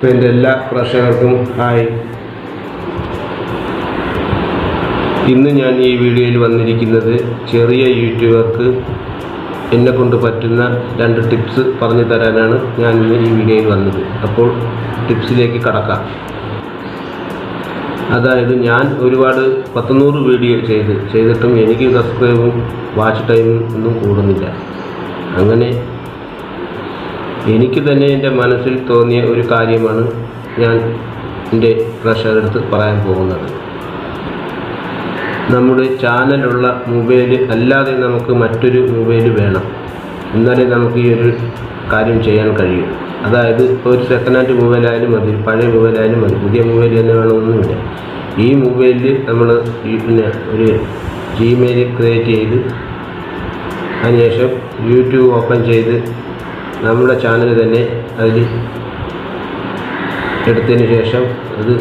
അപ്പോൾ എന്റെ എല്ലാ പ്രേക്ഷകർക്കും ഹായ്. ഇന്ന് ഞാൻ ഈ വീഡിയോയിൽ വന്നിരിക്കുന്നത് ചെറിയ യൂട്യൂബർക്ക് എന്നെ കൊണ്ട് പറ്റുന്ന രണ്ട് ടിപ്സ് പറഞ്ഞു തരാനാണ് ഞാൻ ഇന്ന് ഈ വീഡിയോയിൽ വന്നത്. അപ്പോൾ ടിപ്സിലേക്ക് കടക്കാം. അതായത് ഞാൻ ഒരുപാട് പത്തുനൂറ് വീഡിയോ ചെയ്ത് ചെയ്തിട്ടും എനിക്ക് സബ്സ്ക്രൈബും വാച്ച് ടൈമും ഒന്നും കൂടുന്നില്ല. അങ്ങനെ എനിക്ക് തന്നെ എന്റെ മനസ്സിൽ തോന്നിയ ഒരു കാര്യമാണ് ഞാൻ എന്റെ പ്രഷറെടുത്ത് പറയാൻ പോകുന്നത്. നമ്മുടെ ചാനലുള്ള മൊബൈൽ അല്ലാതെ നമുക്ക് മറ്റൊരു മൊബൈൽ വേണം. എന്നാലേ നമുക്ക് ഈ ഒരു കാര്യം ചെയ്യാൻ കഴിയും. അതായത് ഒരു സെക്കൻഡ് ഹാൻഡ് മൊബൈലായാലും മതി പഴയ മൊബൈലായാലും മതി പുതിയ മൊബൈൽ തന്നെ വേണമെന്നൊന്നുമില്ല ഈ മൊബൈലിൽ നമ്മൾ പിന്നെ ഒരു ജിമെയിൽ ക്രിയേറ്റ് ചെയ്ത് അതിനുശേഷം യൂട്യൂബ് ഓപ്പൺ ചെയ്ത് നമ്മുടെ ചാനൽ തന്നെ അതിൽ എടുത്തതിന് ശേഷം അത്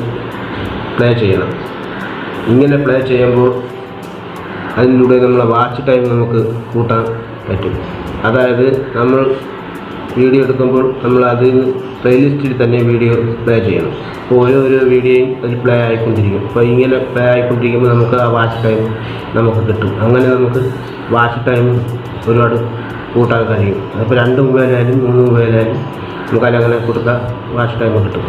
പ്ലേ ചെയ്യണം. ഇങ്ങനെ പ്ലേ ചെയ്യുമ്പോൾ അതിലൂടെ നമ്മളെ വാച്ച് ടൈം നമുക്ക് കൂട്ടാൻ പറ്റും. അതായത് നമ്മൾ വീഡിയോ എടുക്കുമ്പോൾ നമ്മൾ അതിൽ പ്ലേലിസ്റ്റിൽ തന്നെ വീഡിയോ പ്ലേ ചെയ്യണം. അപ്പോൾ ഓരോരോ ഓരോ വീഡിയോയും അതിൽ പ്ലേ ആയിക്കൊണ്ടിരിക്കും. അപ്പോൾ ഇങ്ങനെ പ്ലേ ആയിക്കൊണ്ടിരിക്കുമ്പോൾ നമുക്ക് ആ വാച്ച് ടൈം നമുക്ക് കിട്ടും. അങ്ങനെ നമുക്ക് വാച്ച് ടൈം ഒരുപാട് കൂട്ടാൻ കഴിയും അതിപ്പോൾ രണ്ട് മൊബൈലായാലും മൂന്ന് മൊബൈലായാലും നമുക്ക് അതിലങ്ങനെ കൊടുത്താൽ വാച്ച് ടൈം കിട്ടും.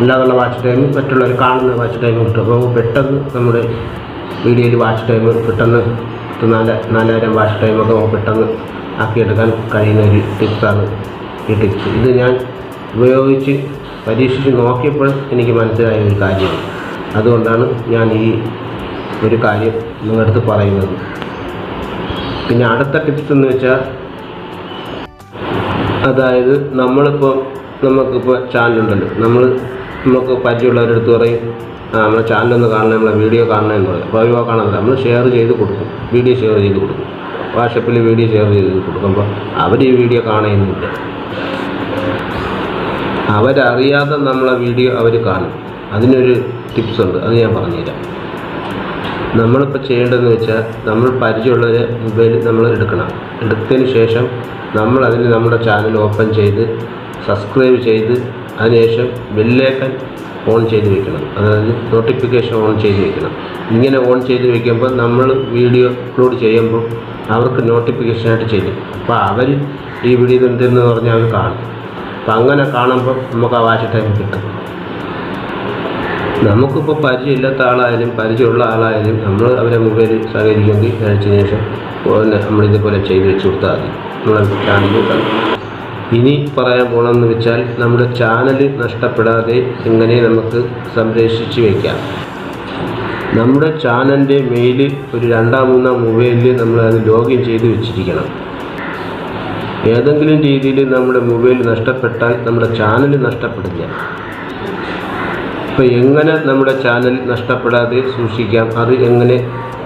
അല്ലാതുള്ള വാച്ച് ടൈം മറ്റുള്ളവർ കാണുന്ന വാച്ച് ടൈം കിട്ടും. അപ്പോൾ പെട്ടെന്ന് നമ്മുടെ വീഡിയോയിൽ വാച്ച് ടൈം പെട്ടെന്ന് നാല് നാലായിരം വാച്ച് ടൈമൊക്കെ നമുക്ക് പെട്ടെന്ന് ആക്കിയെടുക്കാൻ കഴിയുന്ന ഒരു ടിപ്സാണ് ഈ ടിപ്സ് ഇത് ഞാൻ ഉപയോഗിച്ച് പരീക്ഷിച്ച് നോക്കിയപ്പോൾ എനിക്ക് മനസ്സിലായ ഒരു കാര്യമാണ്. അതുകൊണ്ടാണ് ഞാൻ ഈ ഒരു കാര്യം നിങ്ങളടുത്ത് പറയുന്നത്. പിന്നെ അടുത്ത ടിപ്സ് എന്ന് വെച്ചാൽ അതായത് നമ്മളിപ്പോൾ നമുക്കിപ്പോൾ ചാനലുണ്ടല്ലോ നമ്മൾ നമുക്ക് പരിചയമുള്ളവരുടെ അടുത്ത് പറയും ആ നമ്മളെ ചാനലൊന്ന് കാണണം നമ്മളെ വീഡിയോ കാണണം എന്ന് പറയും. അപ്പോൾ അവർ കാണാൻ നമ്മൾ ഷെയർ ചെയ്ത് കൊടുക്കും. വീഡിയോ ഷെയർ ചെയ്ത് കൊടുക്കും. വാട്സപ്പിൽ വീഡിയോ ഷെയർ ചെയ്ത് കൊടുക്കുമ്പോൾ അവർ ഈ വീഡിയോ കാണുന്നില്ല അവരറിയാതെ നമ്മളെ വീഡിയോ അവർ കാണും. അതിനൊരു ടിപ്സ് ഉണ്ട്. അത് ഞാൻ പറഞ്ഞുതരാം. നമ്മളിപ്പോൾ ചെയ്യേണ്ടതെന്ന് വെച്ചാൽ നമ്മൾ പരിചയമുള്ളവരെ മൊബൈൽ നമ്മൾ എടുക്കണം. എടുത്തതിന് ശേഷം നമ്മൾ അതിന് നമ്മുടെ ചാനൽ ഓപ്പൺ ചെയ്ത് സബ്സ്ക്രൈബ് ചെയ്ത് അതിനുശേഷം ബെല്ലേക്കൻ ഓൺ ചെയ്ത് വെക്കണം. അതായത് നോട്ടിഫിക്കേഷൻ ഓൺ ചെയ്ത് വെക്കണം. ഇങ്ങനെ ഓൺ ചെയ്ത് വെക്കുമ്പോൾ നമ്മൾ വീഡിയോ അപ്ലോഡ് ചെയ്യുമ്പോൾ അവർക്ക് നോട്ടിഫിക്കേഷനായിട്ട് ചെയ്യും. അപ്പോൾ അവർ ഈ വീഡിയോ എന്തെന്ന് പറഞ്ഞാൽ അവർ കാണും. അപ്പം അങ്ങനെ കാണുമ്പോൾ നമുക്ക് ആ വാച്ച് ടൈം കിട്ടും. നമുക്കിപ്പോൾ പരിചയമില്ലാത്ത ആളായാലും പരിചയമുള്ള ആളായാലും നമ്മൾ അവരെ മൊബൈൽ സഹകരിക്കുമെങ്കിൽ കഴിച്ചതിന് ശേഷം ഇതുപോലെ ചെയ്ത് വെച്ച് കൊടുത്താൽ മതി. നമ്മളെ ചാനൽ ഇനി പറയാൻ പോകണമെന്ന് വെച്ചാൽ നമ്മുടെ ചാനൽ നഷ്ടപ്പെടാതെ എങ്ങനെ നമുക്ക് സംരക്ഷിച്ച് വയ്ക്കാം നമ്മുടെ ചാനലിന്റെ മെയിൽ ഒരു രണ്ടാം മൂന്നാം മൊബൈലിൽ നമ്മൾ അത് ലോഗിൻ ചെയ്ത് വെച്ചിരിക്കണം. ഏതെങ്കിലും രീതിയിൽ നമ്മുടെ മൊബൈൽ നഷ്ടപ്പെട്ടാൽ നമ്മുടെ ചാനൽ നഷ്ടപ്പെടില്ല. അപ്പോൾ എങ്ങനെ നമ്മുടെ ചാനൽ നഷ്ടപ്പെടാതെ സൂക്ഷിക്കാം? അത് എങ്ങനെ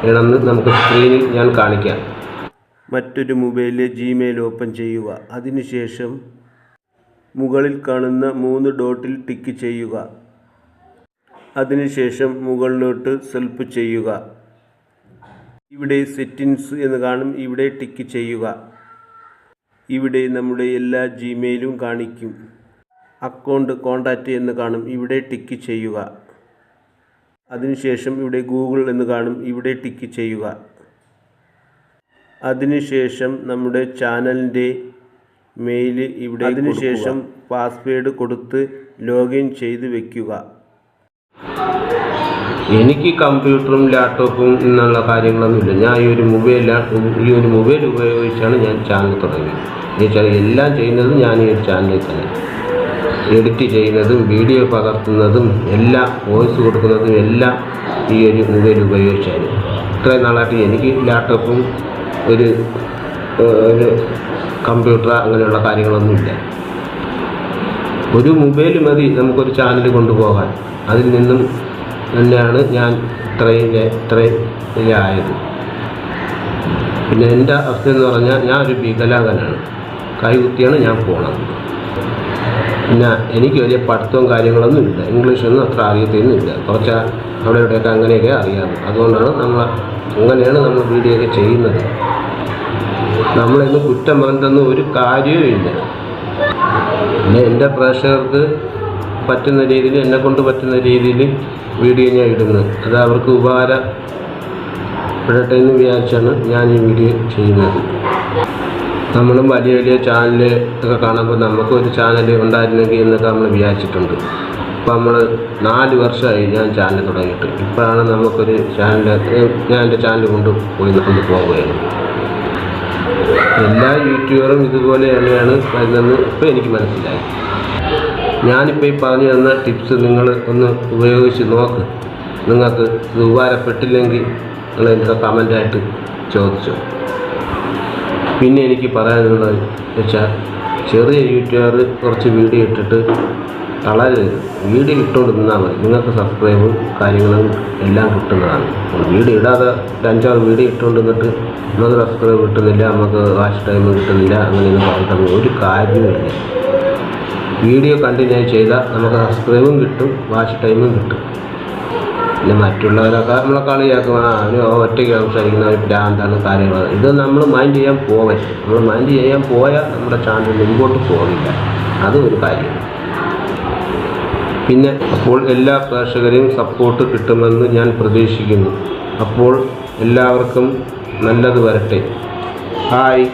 വേണമെന്ന് നമുക്ക് സ്ക്രീനിൽ ഞാൻ കാണിക്കാം. മറ്റൊരു മൊബൈലിൽ ജിമെയിൽ ഓപ്പൺ ചെയ്യുക. അതിനുശേഷം മുകളിൽ കാണുന്ന മൂന്ന് ഡോട്ടിൽ ടിക്ക് ചെയ്യുക. അതിനുശേഷം മുകളിലോട്ട് സെൽഫ് ചെയ്യുക. ഇവിടെ സെറ്റിങ്സ് എന്ന് കാണും. ഇവിടെ ടിക്ക് ചെയ്യുക. ഇവിടെ നമ്മുടെ എല്ലാ ജിമെയിലും കാണിക്കും. അക്കൗണ്ട് കോണ്ടാക്റ്റ് എന്ന് കാണും. ഇവിടെ ടിക്ക് ചെയ്യുക. അതിനുശേഷം ഇവിടെ ഗൂഗിൾ എന്ന് കാണും. ഇവിടെ ടിക്ക് ചെയ്യുക. അതിനുശേഷം നമ്മുടെ ചാനലിന്റെ മെയിൽ ഇവിടെ അതിനുശേഷം പാസ്വേഡ് കൊടുത്ത് ലോഗിൻ ചെയ്ത് വെക്കുക. എനിക്ക് കമ്പ്യൂട്ടറും ലാപ്ടോപ്പും എന്നുള്ള കാര്യങ്ങളൊന്നുമില്ല. ഞാൻ ഈ ഒരു മൊബൈലാണ് ഈ ഒരു മൊബൈൽ ഉപയോഗിച്ചാണ് ഞാൻ ചാനൽ തുടങ്ങിയത്. എന്ന് വെച്ചാൽ എല്ലാം ചെയ്യുന്നത് ഞാൻ ഈ ഒരു ചാനലിൽ തന്നെ. എഡിറ്റ് ചെയ്യുന്നതും വീഡിയോ പകർത്തുന്നതും എല്ലാം വോയിസ് കൊടുക്കുന്നതും എല്ലാം ഈ ഒരു മൊബൈൽ ഉപയോഗിച്ചാണ്. ഇത്രയും നാളായിട്ട് എനിക്ക് ലാപ്ടോപ്പും ഒരു ഒരു കമ്പ്യൂട്ടർ അങ്ങനെയുള്ള കാര്യങ്ങളൊന്നുമില്ല ഒരു മൊബൈൽ മതി നമുക്കൊരു ചാനൽ കൊണ്ടുപോകാൻ. അതിൽ നിന്നും തന്നെയാണ് ഞാൻ ഇത്രയും ഇത്രയും ഇതിലായത് പിന്നെ എന്റെ അവസ്ഥ എന്ന് പറഞ്ഞാൽ ഞാൻ ഒരു വികലാംഗനാണ്. കൈകുത്തിയാണ് ഞാൻ പോണത്. പിന്നെ എനിക്ക് വലിയ പഠിത്തവും കാര്യങ്ങളൊന്നും ഇല്ല. ഇംഗ്ലീഷൊന്നും അത്ര അറിയത്തൊന്നുമില്ല കുറച്ച് അവിടെ ഇവിടെയൊക്കെ അങ്ങനെയൊക്കെ അറിയാം അതുകൊണ്ടാണ് നമ്മൾ അങ്ങനെയാണ് നമ്മൾ വീഡിയോ ഒക്കെ ചെയ്യുന്നത്. നമ്മളിന്ന് കുറ്റം പറഞ്ഞിട്ടൊന്നും ഒരു കാര്യവും ഇല്ല. പിന്നെ എന്റെ പ്രേക്ഷകർക്ക് പറ്റുന്ന രീതിയിൽ എന്നെ കൊണ്ട് പറ്റുന്ന രീതിയിൽ വീഡിയോ ഞാൻ ഇടുന്നത്. അത് അവർക്ക് ഉപകാരപ്പെടട്ടെ എന്ന് വിചാരിച്ചാണ് ഞാൻ ഈ വീഡിയോ ചെയ്യുന്നത്. നമ്മളും വലിയ വലിയ ചാനൽ ഒക്കെ കാണുമ്പോൾ നമുക്കൊരു ചാനൽ ഉണ്ടായിരുന്നെങ്കിൽ എന്നൊക്കെ നമ്മൾ വിചാരിച്ചിട്ടുണ്ട്. ഇപ്പം നമ്മൾ നാല് വർഷമായി ഞാൻ ചാനൽ തുടങ്ങിയിട്ട്. ഇപ്പോഴാണ് നമുക്കൊരു ചാനൽ ഞാൻ എന്റെ ചാനൽ കൊണ്ട് പോയി കൊണ്ട് പോവുകയാണ്. എല്ലാ യൂട്യൂബറും ഇതുപോലെ തന്നെയാണ് വരുന്നതെന്ന് ഇപ്പോൾ എനിക്ക് മനസ്സിലായി. ഞാനിപ്പോൾ ഈ പറഞ്ഞു തന്ന ടിപ്സ് നിങ്ങൾ ഒന്ന് ഉപയോഗിച്ച് നോക്ക്. നിങ്ങൾക്ക് ഇത് ഉപകാരപ്പെട്ടില്ലെങ്കിൽ നിങ്ങൾ എന്റെ കമന്റായിട്ട് ചോദിച്ചു. പിന്നെ എനിക്ക് പറയാനുള്ളത് വെച്ചാൽ ചെറിയ യൂട്യൂബർ കുറച്ച് വീഡിയോ ഇട്ടിട്ട് തളരരുത്. വീഡിയോ ഇട്ടുകൊണ്ട് നിന്നാൽ മതി. നിങ്ങൾക്ക് സബ്സ്ക്രൈബും കാര്യങ്ങളും എല്ലാം കിട്ടുന്നതാണ്. വീഡിയോ ഇടാതെ അഞ്ചാറ് വീഡിയോ ഇട്ടുകൊണ്ട് നിന്നിട്ട് സബ്സ്ക്രൈബ് കിട്ടുന്നില്ല നമുക്ക് വാച്ച് ടൈം കിട്ടുന്നില്ല അങ്ങനെയൊന്നും പറഞ്ഞിട്ട് ഒരു കാര്യവുമില്ല വീഡിയോ കണ്ടിന്യൂ ചെയ്താൽ നമുക്ക് സബ്സ്ക്രൈബും കിട്ടും വാച്ച് ടൈമും കിട്ടും. പിന്നെ മറ്റുള്ളവരൊക്കെ നമ്മളെ കളിയാക്കും ആ അവന് ഒറ്റയ്ക്ക് സംസാരിക്കുന്ന ഒരു ഭ്രാന്താണ് കാര്യങ്ങൾ. ഇത് നമ്മൾ മൈൻഡ് ചെയ്യാൻ പോകരുത് നമ്മൾ മൈൻഡ് ചെയ്യാൻ പോയാൽ നമ്മുടെ ചാനൽ മുമ്പോട്ട് പോകില്ല അതും ഒരു കാര്യം. പിന്നെ അപ്പോൾ എല്ലാ പ്രേക്ഷകരെയും സപ്പോർട്ട് കിട്ടുമെന്ന് ഞാൻ പ്രതീക്ഷിക്കുന്നു. അപ്പോൾ എല്ലാവർക്കും നല്ലത് വരട്ടെ. ഹായ്